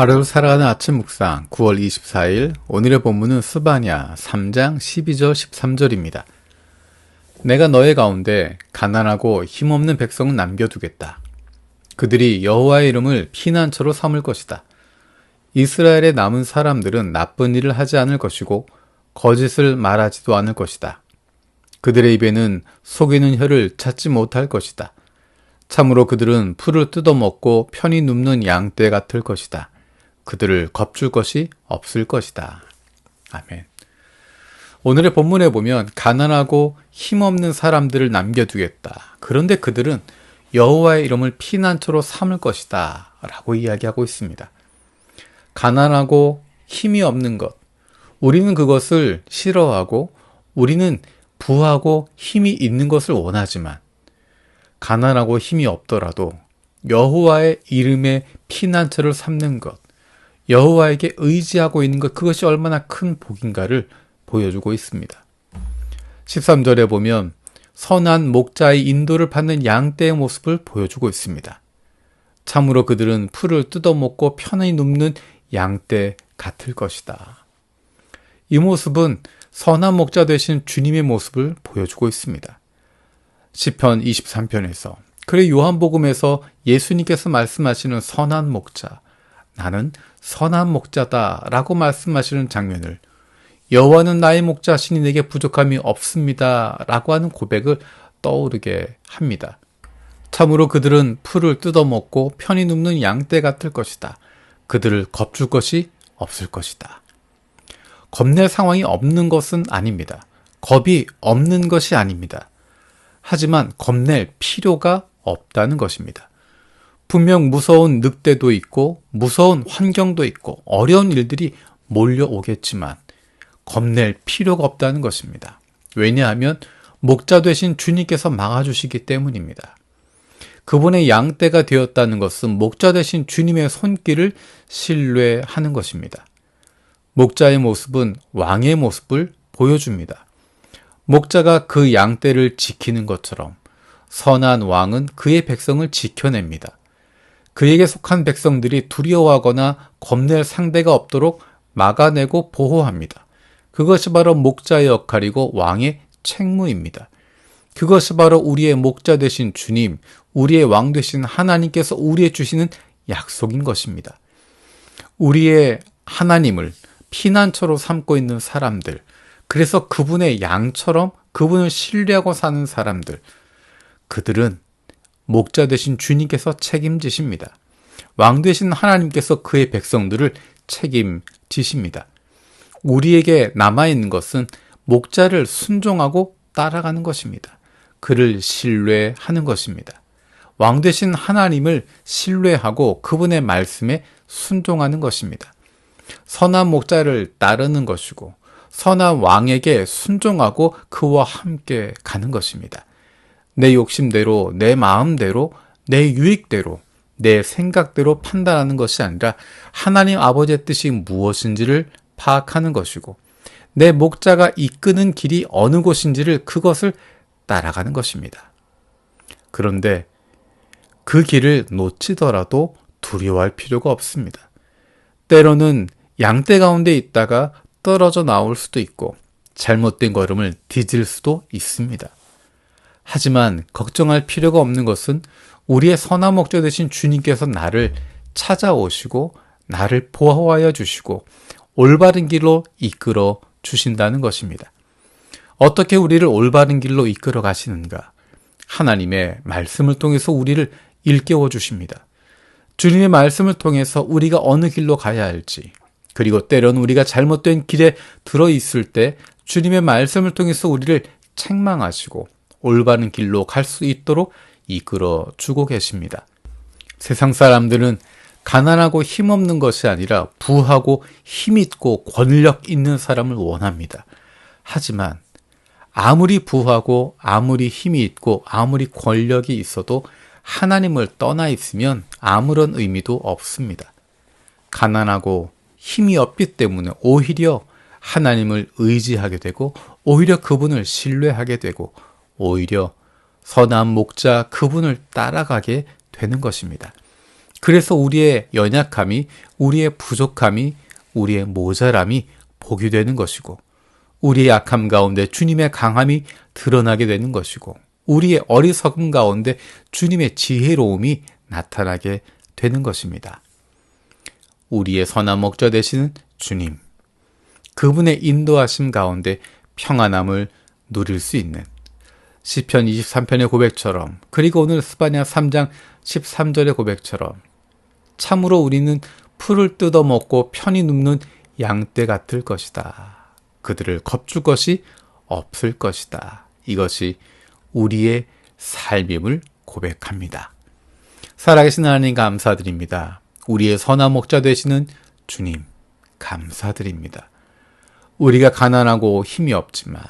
하루를 살아가는 아침 묵상 9월 24일 오늘의 본문은 스바냐 3장 12절 13절입니다. 내가 너의 가운데 가난하고 힘없는 백성은 남겨두겠다. 그들이 여호와의 이름을 피난처로 삼을 것이다. 이스라엘의 남은 사람들은 나쁜 일을 하지 않을 것이고 거짓을 말하지도 않을 것이다. 그들의 입에는 속이는 혀를 찾지 못할 것이다. 참으로 그들은 풀을 뜯어먹고 편히 눕는 양떼 같을 것이다. 그들을 겁줄 것이 없을 것이다. 아멘. 오늘의 본문에 보면 가난하고 힘없는 사람들을 남겨두겠다. 그런데 그들은 여호와의 이름을 피난처로 삼을 것이다. 라고 이야기하고 있습니다. 가난하고 힘이 없는 것. 우리는 그것을 싫어하고 우리는 부하고 힘이 있는 것을 원하지만 가난하고 힘이 없더라도 여호와의 이름의 피난처를 삼는 것, 여호와에게 의지하고 있는 것 그것이 얼마나 큰 복인가를 보여주고 있습니다. 13절에 보면 선한 목자의 인도를 받는 양떼의 모습을 보여주고 있습니다. 참으로 그들은 풀을 뜯어먹고 편히 눕는 양떼 같을 것이다. 이 모습은 선한 목자 되신 주님의 모습을 보여주고 있습니다. 10편 23편에서 그래 요한복음에서 예수님께서 말씀하시는 선한 목자 나는 선한 목자다 라고 말씀하시는 장면을 여호와는 나의 목자시니 내게 부족함이 없습니다 라고 하는 고백을 떠오르게 합니다. 참으로 그들은 풀을 뜯어먹고 편히 눕는 양떼 같을 것이다. 그들을 겁줄 것이 없을 것이다. 겁낼 상황이 없는 것은 아닙니다. 겁이 없는 것이 아닙니다. 하지만 겁낼 필요가 없다는 것입니다. 분명 무서운 늑대도 있고 무서운 환경도 있고 어려운 일들이 몰려오겠지만 겁낼 필요가 없다는 것입니다. 왜냐하면 목자 되신 주님께서 막아주시기 때문입니다. 그분의 양떼가 되었다는 것은 목자 되신 주님의 손길을 신뢰하는 것입니다. 목자의 모습은 왕의 모습을 보여줍니다. 목자가 그 양떼를 지키는 것처럼 선한 왕은 그의 백성을 지켜냅니다. 그에게 속한 백성들이 두려워하거나 겁낼 상대가 없도록 막아내고 보호합니다. 그것이 바로 목자의 역할이고 왕의 책무입니다. 그것이 바로 우리의 목자 되신 주님, 우리의 왕 되신 하나님께서 우리의 주시는 약속인 것입니다. 우리의 하나님을 피난처로 삼고 있는 사람들, 그래서 그분의 양처럼 그분을 신뢰하고 사는 사람들, 그들은 목자 되신 주님께서 책임지십니다. 왕 되신 하나님께서 그의 백성들을 책임지십니다. 우리에게 남아있는 것은 목자를 순종하고 따라가는 것입니다. 그를 신뢰하는 것입니다. 왕 되신 하나님을 신뢰하고 그분의 말씀에 순종하는 것입니다. 선한 목자를 따르는 것이고 선한 왕에게 순종하고 그와 함께 가는 것입니다. 내 욕심대로, 내 마음대로, 내 유익대로, 내 생각대로 판단하는 것이 아니라 하나님 아버지의 뜻이 무엇인지를 파악하는 것이고, 내 목자가 이끄는 길이 어느 곳인지를 그것을 따라가는 것입니다. 그런데 그 길을 놓치더라도 두려워할 필요가 없습니다. 때로는 양떼 가운데 있다가 떨어져 나올 수도 있고 잘못된 걸음을 뒤질 수도 있습니다. 하지만 걱정할 필요가 없는 것은 우리의 선한 목자 되신 주님께서 나를 찾아오시고 나를 보호하여 주시고 올바른 길로 이끌어 주신다는 것입니다. 어떻게 우리를 올바른 길로 이끌어 가시는가? 하나님의 말씀을 통해서 우리를 일깨워 주십니다. 주님의 말씀을 통해서 우리가 어느 길로 가야 할지, 그리고 때로는 우리가 잘못된 길에 들어 있을 때 주님의 말씀을 통해서 우리를 책망하시고 올바른 길로 갈 수 있도록 이끌어 주고 계십니다. 세상 사람들은 가난하고 힘없는 것이 아니라 부하고 힘있고 권력 있는 사람을 원합니다. 하지만 아무리 부하고 아무리 힘이 있고 아무리 권력이 있어도 하나님을 떠나 있으면 아무런 의미도 없습니다. 가난하고 힘이 없기 때문에 오히려 하나님을 의지하게 되고 오히려 그분을 신뢰하게 되고 오히려 선한 목자 그분을 따라가게 되는 것입니다. 그래서 우리의 연약함이, 우리의 부족함이, 우리의 모자람이 복이 되는 것이고, 우리의 약함 가운데 주님의 강함이 드러나게 되는 것이고, 우리의 어리석음 가운데 주님의 지혜로움이 나타나게 되는 것입니다. 우리의 선한 목자 되시는 주님, 그분의 인도하심 가운데 평안함을 누릴 수 있는 시편 23편의 고백처럼 그리고 오늘 스바냐 3장 13절의 고백처럼 참으로 우리는 풀을 뜯어 먹고 편히 눕는 양떼 같을 것이다. 그들을 겁줄 것이 없을 것이다. 이것이 우리의 삶임을 고백합니다. 살아계신 하나님 감사드립니다. 우리의 선한 목자 되시는 주님 감사드립니다. 우리가 가난하고 힘이 없지만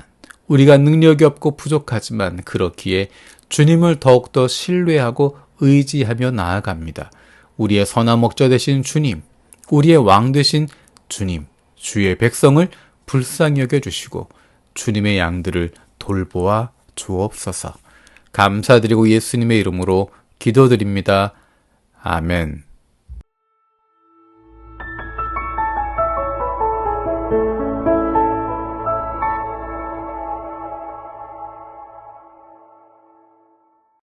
우리가 능력이 없고 부족하지만 그렇기에 주님을 더욱더 신뢰하고 의지하며 나아갑니다. 우리의 선한 목자 되신 주님, 우리의 왕 되신 주님, 주의 백성을 불쌍히 여겨 주시고 주님의 양들을 돌보아 주옵소서. 감사드리고 예수님의 이름으로 기도드립니다. 아멘.